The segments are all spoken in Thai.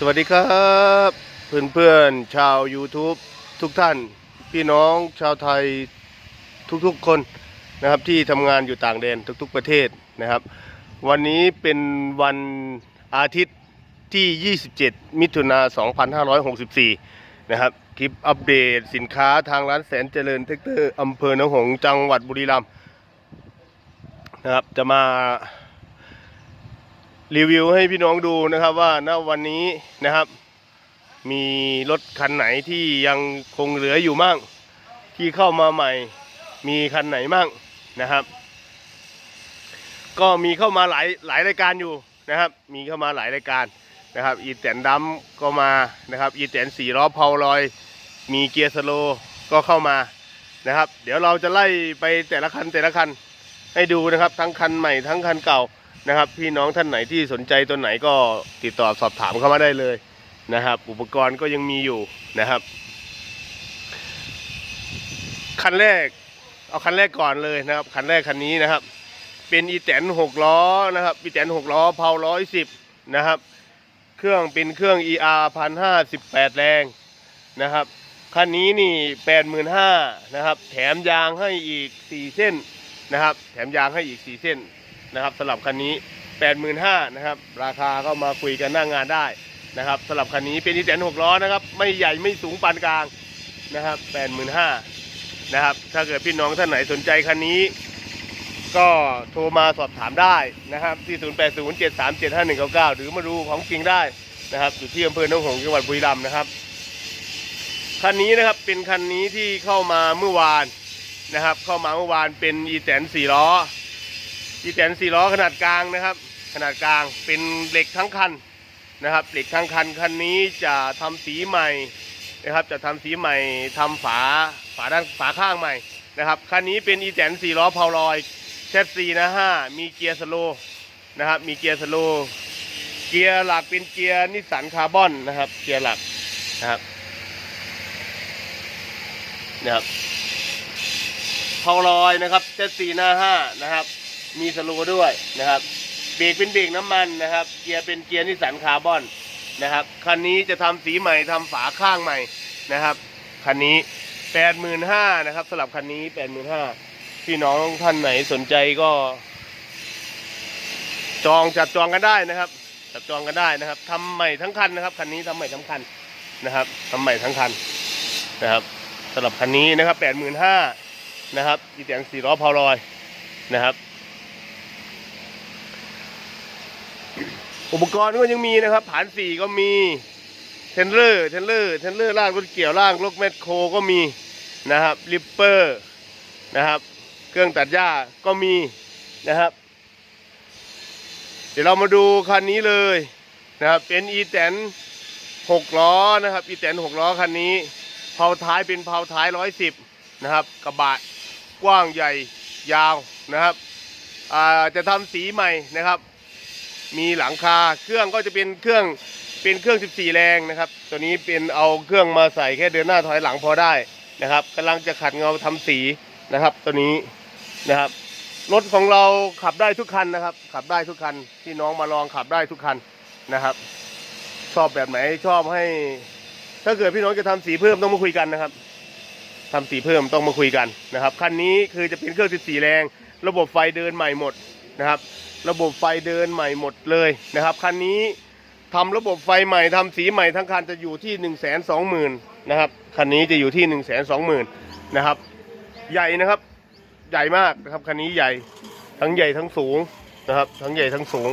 สวัสดีครับเพื่อนเพื่อนๆชาว YouTube ทุกท่าน พี่น้องชาวไทยทุกๆคนนะครับที่ทำงานอยู่ต่างแดนทุกๆประเทศนะครับ วันนี้เป็นวันอาทิตย์ที่ 27 มิถุนา2564 นะครับ คลิปอัปเดตสินค้าทางร้านแสนเจริญเทคเตอร์อำเภอหนองหงส์จังหวัดบุรีรัมย์นะครับจะมา รีวิวให้พี่น้องดูนะครับว่าณวันนี้นะครับ มีรถคันไหนที่ยังคงเหลืออยู่มั่ง ที่เข้ามาใหม่ มีคันไหนมั่งนะครับ ก็มีเข้ามาหลายหลายรายการอยู่นะครับ มีเข้ามาหลายรายการนะครับ อีแตนดัมก็มานะครับ อีแตนสี่ล้อเพาลอย มีเกียร์สโลก็เข้ามานะครับ เดี๋ยวเราจะไล่ไปแต่ละคันแต่ละคันให้ดูนะครับ ทั้งคันใหม่ทั้งคันเก่า นะครับ พี่น้องท่านไหนที่สนใจตัวไหนก็ติดต่อสอบถามเข้ามาได้เลยนะครับ อุปกรณ์ก็ยังมีอยู่นะครับ คันแรก เอาคันแรกก่อนเลยนะครับ คันแรกคันนี้นะครับ เป็นอีแตนหกล้อนะครับอีแตนหกล้อเพาร้อยสิบนะครับ เครื่องเป็นเครื่อง ER พันห้าสิบแปดแรงนะครับคันนี้นี่แปดหมื่นห้านะครับ แถมยางให้อีกสี่เส้นนะครับ แถมยางให้อีกสี่เส้น นะครับสำหรับคันนี้ 85,000นะครับราคาก็มาคุยกันหน้างงานได้นะครับสำหรับคันนี้เป็นอีแตนหกล้อนะครับไม่ใหญ่ไม่สูงปานกลางนะครับ85,000นะครับถ้าเกิดพี่น้องท่านไหนสนใจคันนี้ ก็โทรมาสอบถามได้นะครับที่ 0807375199 หรือมาดูของจริงได้นะครับอยู่ที่อำเภอหนองหงส์จังหวัดบุรีรัมย์นะครับคันนี้นะครับเป็นคันนี้ที่เข้ามาเมื่อวานนะครับ เข้ามาเมื่อวานเป็นอีแตนสี่ล้อ อีแตนสี่ล้อขนาดกลางนะครับ ขนาดกลางเป็นเหล็กทั้งคันนะครับเหล็กทั้งคันคันนี้จะทำสีใหม่นะครับ จะทำสีใหม่ทำฝาฝาด้านฝาข้างใหม่นะครับคันนี้เป็นอีแตนสี่ล้อเพาลอยเชสซีนะห้ามีเกียร์สโลนะครับมีเกียร์สโลเกียร์หลักเป็นเกียร์นิสสันคาร์บอนนะครับเกียร์หลักนะครับนะครับเพาลอยนะครับเชสซีหน้าห้านะครับ มีสโลด้วยนะครับเบรกเป็นเบรกน้ำมันนะครับ เกียร์เป็นเกียร์นิสสันคาร์บอนนะครับคันนี้จะทำสีใหม่ทำฝาข้างใหม่นะครับคันนี้แปดหมื่นห้านะครับสำหรับคันนี้แปดหมื่นห้าพี่น้องท่านไหนสนใจก็ จองจัดจองกันได้นะครับจัดจองกันได้นะครับทำใหม่ทั้งคันนะครับคันนี้ทำใหม่ทั้งคันนะครับทำใหม่ทั้งคันนะครับสำหรับคันนี้นะครับแปดหมื่นห้านะครับอีแตงสี่ล้อพาวลอยนะครับ อุปกรณ์ก็ยังมีนะครับ ฐานสี่ก็มีเทนเลอร์เทนเลอร์เทนเลอร์ล่างรถเกี่ยวล่างรถแมคโครก็มีนะครับริปเปอร์นะครับ เครื่องตัดหญ้าก็มีนะครับ เดี๋ยวเรามาดูคันนี้เลยนะครับเป็นอีแตนหกล้อนะครับอีแตนหกล้อคันนี้เผาท้ายเป็นเผาท้ายร้อยสิบนะครับ กระบะกว้างใหญ่ยาวนะครับจะทำสีใหม่นะครับ มีหลังคาเครื่องก็จะเป็นเครื่องเป็นเครื่อง 14 แรงนะครับ ตัวนี้เป็นเอาเครื่องมาใส่แค่เดินหน้าถอยหลังพอได้นะครับกำลังจะขัดเงาทำสีนะครับ ตัวนี้นะครับรถของเราขับได้ทุกคันนะครับ ขับได้ทุกคันที่น้องมาลองขับได้ทุกคันนะครับ ชอบแบบไหนชอบให้ ถ้าเกิดพี่น้องจะทำสีเพิ่มต้องมาคุยกันนะครับทำสีเพิ่มต้องมาคุยกันนะครับคันนี้คือจะเป็นเครื่อง 14 แรง ระบบไฟเดินใหม่หมดนะครับ ระบบไฟเดินใหม่หมดเลยนะครับคันนี้ทำระบบไฟใหม่ทำสีใหม่ทั้งคันจะอยู่ที่1นึ่งแสนสองหมื่นนะครับคันนี้จะอยู่ที่1นึ่งแสนสองหมื่นนะครับใหญ่นะครับใหญ่มากนะครับคันนี้ใหญ่ทั้งใหญ่ทั้งสูงนะครับ ทั้งใหญ่ทั้งสูง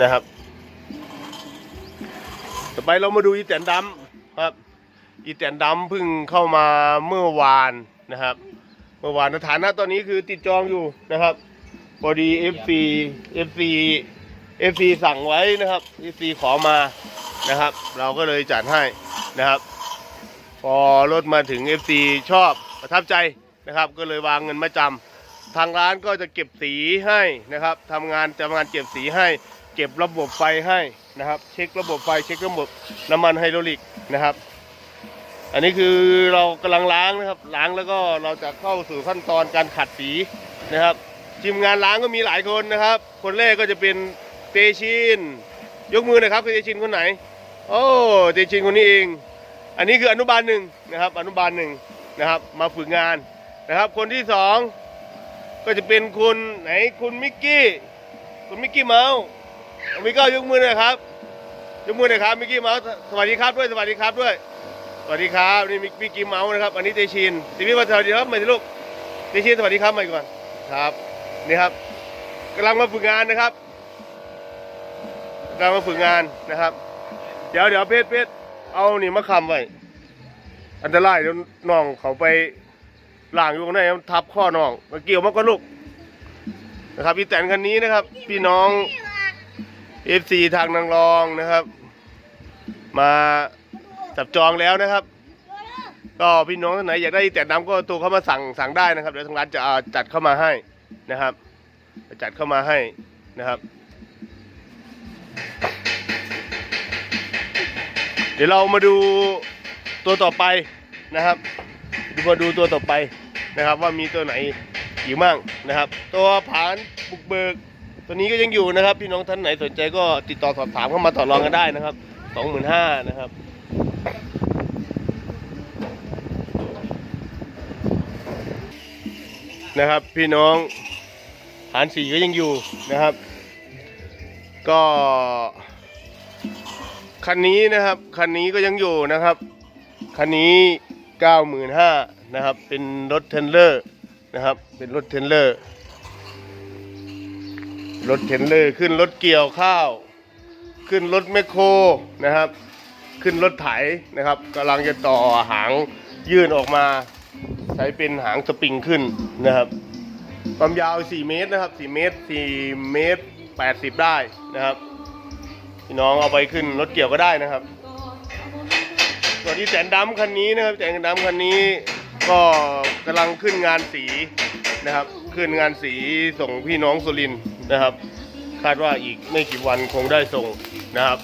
นะครับต่อไปเรามาดูอีแตนดำครับอีแตนดำเพิ่งเข้ามาเมื่อวานนะครับ เมื่อวานสถานะตอนนี้คือติดจองอยู่นะครับ พอดี FC FC FC สั่งไว้นะครับ FC ขอมานะครับ เราก็เลยจัดให้นะครับ พอรถมาถึง FC ชอบประทับใจนะครับ ก็เลยวางเงินมาจำทางร้านก็จะเก็บสีให้นะครับทำงานจะทำงานเก็บสีให้ เก็บระบบไฟให้นะครับ เช็คระบบไฟเช็คระบบน้ำมันไฮดรอลิกนะครับ อันนี้คือเรากำลังล้างนะครับ ล้างแล้วก็เราจะเข้าสู่ขั้นตอนการขัดสีนะครับ ทีมงานล้างก็มีหลายคนนะครับ คนแรกก็จะเป็นเตชินยกมือหน่อยครับเตชินคนไหน โอ้เด็กชินคนนี้เอง อันนี้คืออนุบาลหนึ่งนะครับ อนุบาลหนึ่งนะครับ มาฝึกงานนะครับ คนที่สองก็จะเป็นคุณไหนคุณมิกกี้คุณมิกกี้เมาส์มิกกี้ยกมือหน่อยครับยกมือหน่อยครับมิกกี้เมาส์สวัสดีครับด้วยสวัสดีครับด้วยสวัสดีครับนี่มิกมิกกี้เมาส์นะครับ อันนี้เตชินทีนี้มาสวัสดีครับใหม่สิลูกเตชินสวัสดีครับใหม่ก่อนครับ นี่ครับกำลังมาฝึกงานนะครับกำลังมาฝึกงานนะครับ เดี๋ยวเดี๋ยวเพชรเพชรเอานี่มาคำไว้อันตรายเดี๋ยวน้องเขาไปล่างอยู่ตรงไหนมันทับข้อน้องมาเกี่ยวมากกว่าลูกนะครับพี่แตนคันนี้นะครับ พี่น้องเอฟซีทางนางรองนะครับ มาจับจองแล้วนะครับ ก็พี่น้องท่านไหนอยากได้แต่น้ำก็โทรเข้ามาสั่งสั่งได้นะครับเดี๋ยวทางร้านจะจัดเข้ามาให้ นะครับจะจัดเข้ามาให้นะครับ เดี๋ยวเรามาดูตัวต่อไปนะครับดูมาดูตัวต่อไปนะครับ ว่ามีตัวไหนอีกมั่งนะครับ ตัวผานบุกเบิก ตัวนี้ก็ยังอยู่นะครับ พี่น้องท่านไหนสนใจก็ติดต่อสอบถามเข้ามาต่อรองกันได้นะครับสองหมื่นห้านะครับ นะครับ พี่น้องฐานสีก็ยังอยู่นะครับ ก็คันนี้นะครับคันนี้ก็ยังอยู่นะครับคันนี้เก้าหมื่นห้านะครับ เป็นรถเทนเลอร์นะครับ เป็นรถเทนเลอร์รถเทนเลอร์ขึ้นรถเกี่ยวข้าว ขึ้นรถแมคโครนะครับ ขึ้นรถไถนะครับกำลังจะต่อหางยื่นออกมา ใช้เป็นหางสปริงขึ้นนะครับ ความยาว 4 เมตรนะครับ 4 เมตร 4 เมตร 80 ได้นะครับ พี่น้องเอาไปขึ้นรถเกี่ยวก็ได้นะครับส่วนที่แสนดำคันนี้นะครับแสนดำคันนี้ก็กำลังขึ้นงานสีนะครับ ขึ้นงานสีส่งพี่น้องสุรินนะครับ คาดว่าอีกไม่กี่วันคงได้ส่งนะครับ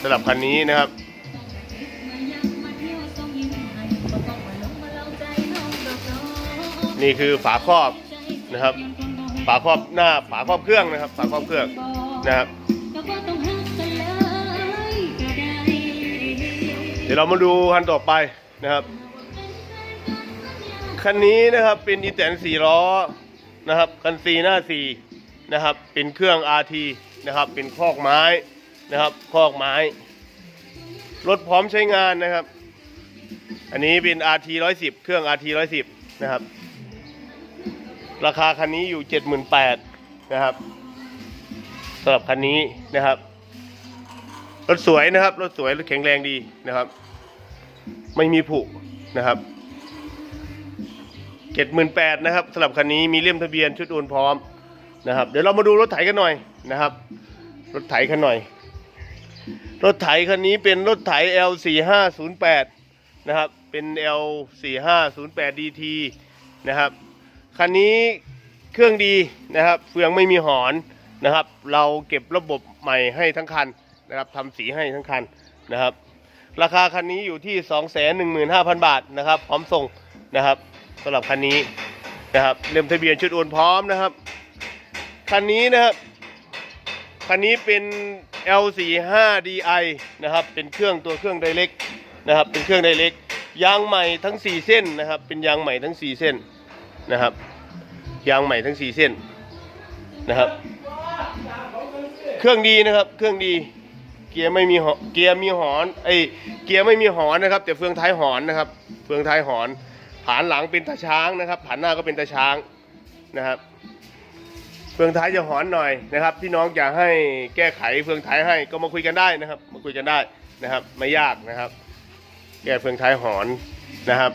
สำหรับคันนี้นะครับ นี่คือฝาครอบนะครับ ฝาครอบหน้าฝาครอบเครื่องนะครับ ฝาครอบเครื่องนะครับ เดี๋ยวเรามาดูคันต่อไปนะครับคันนี้นะครับเป็นอีแตนสี่ล้อนะครับคันซีหน้าสี่นะครับ เป็นเครื่อง RT นะครับ เป็นคอกไม้นะครับคอกไม้รถพร้อมใช้งานนะครับ อันนี้เป็น RT 110 เครื่อง RT 110 นะครับ ราคาคันนี้อยู่ 78,000นะครับสำหรับคันนี้นะครับรถสวยนะครับรถสวยรถแข็งแรงดีนะครับ ไม่มีผุนะครับเจ็ดหมื่นแปดนะครับสำหรับคันนี้มีเล่มทะเบียนชุดโอนพร้อมนะครับ เดี๋ยวเรามาดูรถไถกันหน่อยนะครับ รถไถกันหน่อย รถไถคันนี้เป็นรถไถ L 4 5 0 8 นะครับเป็น L 4 5 0 8 DT นะครับ คันนี้เครื่องดีนะครับเฟืองไม่มีหอนนะครับ เราเก็บระบบใหม่ให้ทั้งคันนะครับทำสีให้ทั้งคันนะครับ ราคาคันนี้อยู่ที่ 215,000 บาทนะครับพร้อมส่งนะครับสำหรับคันนี้นะครับเล่มทะเบียนชุดโอนพร้อมนะครับคันนี้นะครับคันนี้เป็น L45DI นะครับ เป็นเครื่องตัวเครื่องไดเล็กนะครับ เป็นเครื่องไดเล็กยางใหม่ทั้ง 4 เส้นนะครับ เป็นยางใหม่ทั้ง 4 เส้นนะครับ ยางใหม่ทั้ง4เส้นนะครับ เครื่องดีนะครับ เครื่องดี เกียร์ไม่มีหอเกียร์มีหอนไอเกียร์ไม่มีหอนนะครับ แต่เฟืองท้ายหอนนะครับ เฟืองท้ายหอน ผานหลังเป็นตาช้างนะครับ ผานหน้าก็เป็นตาช้างนะครับเฟืองท้ายจะหอนหน่อยนะครับพี่น้องอยากให้แก้ไขเฟืองท้ายให้ก็มาคุยกันได้นะครับ มาคุยกันได้นะครับ ไม่ยากนะครับ แก้เฟืองท้ายหอนนะครับ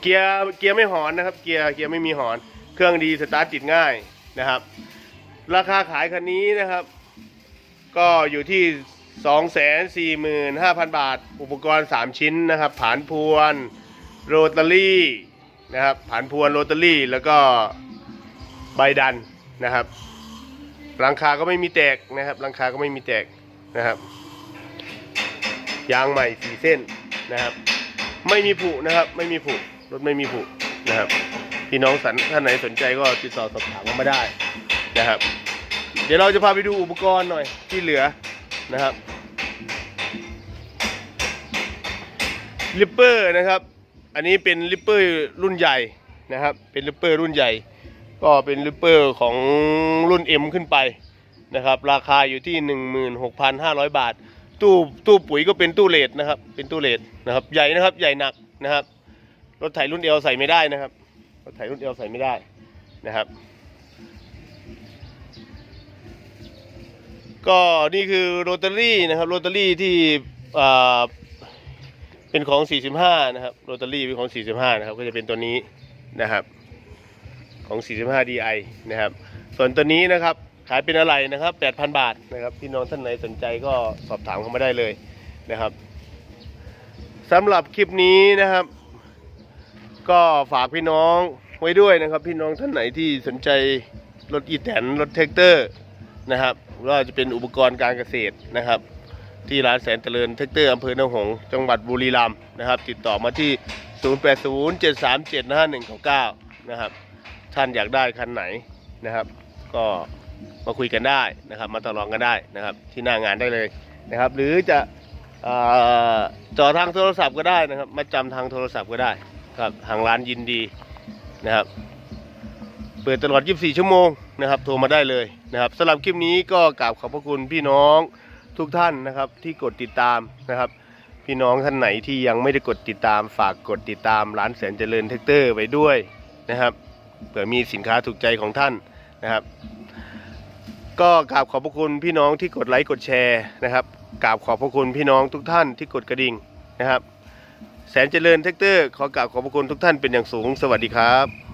เกียร์เกียร์ไม่หอนนะครับ เกียร์เกียร์ไม่มีหอน เครื่องดีสตาร์ทติดง่ายนะครับ ราคาขายคันนี้นะครับ ก็อยู่ที่ 245,000 บาท อุปกรณ์ 3 ชิ้นนะครับ ผานพวนโรตารี่นะครับผานพวนโรตารี่ แล้วก็ใบดันนะครับหลังคาก็ไม่มีแตกนะครับหลังคาก็ไม่มีแตกนะครับ ยางใหม่สีเส้นนะครับ ไม่มีผุนะครับ ไม่มีผุรถไม่มีผุนะครับ พี่น้องสันท่านไหนสนใจก็ติดต่อสอบถามเข้ามาได้นะครับ เดี๋ยวเราจะพาไปดูอุปกรณ์หน่อยที่เหลือนะครับลิปเปอร์นะครับ อันนี้เป็นลิปเปอร์รุ่นใหญ่นะครับ เป็นลิปเปอร์รุ่นใหญ่ ก็เป็นลิปเปอร์ของรุ่น M ขึ้นไปนะครับ ราคาอยู่ที่ 16,500 บาท ตู้ตู้ปุ๋ยก็เป็นตู้เลดนะครับ เป็นตู้เลดนะครับ ใหญ่นะครับ ใหญ่หนักนะครับ รถไถรุ่นเอลใส่ไม่ได้นะครับ รถไถรุ่นเอลใส่ไม่ได้นะครับ ก็นี่คือโรตารี่นะครับโรตารี่ที่เป็นของ 45 นะครับโรตารี่เป็นของ 45 นะครับ ก็จะเป็นตัวนี้นะครับ ของ 45 DI นะครับ ส่วนตัวนี้นะครับขายเป็นอะไรนะครับ 8,000 บาทนะครับพี่น้องท่านไหนสนใจก็สอบถามเข้ามาได้เลยนะครับสำหรับคลิปนี้นะครับ ก็ฝากพี่น้องไว้ด้วยนะครับ พี่น้องท่านไหนที่สนใจรถอีแตนรถแท็กเตอร์นะครับว่าจะเป็นอุปกรณ์การเกษตรนะครับ ที่ร้านแสนเจริญแท็กเตอร์อำเภอหนองหงส์จังหวัดบุรีรัมย์นะครับ ติดต่อมาที่ 0807375199 นะครับ ท่านอยากได้คันไหนนะครับ ก็มาคุยกันได้นะครับ มาต่อรองกันได้นะครับ ที่หน้างานได้เลยนะครับ หรือจะอ่อจอทางโทรศัพท์ก็ได้นะครับ มาจำทางโทรศัพท์ก็ได้ ครับทางร้านยินดีนะครับ เปิดตลอด 24 ชั่วโมงนะครับ โทรมาได้เลยนะครับสำหรับคลิปนี้ก็กราบขอบพระคุณพี่น้องทุกท่านนะครับ ที่กดติดตามนะครับ พี่น้องท่านไหนที่ยังไม่ได้กดติดตามฝากกดติดตามร้านแสนเจริญแท็กเตอร์ไว้ด้วยนะครับเผื่อมีสินค้าถูกใจของท่านนะครับ ก็กราบขอบพระคุณพี่น้องที่กดไลค์กดแชร์นะครับกราบขอบพระคุณพี่น้องทุกท่านที่กดกระดิ่งนะครับ แสนเจริญแท็กเตอร์ขอกราบขอบพระคุณทุกท่านเป็นอย่างสูง สวัสดีครับ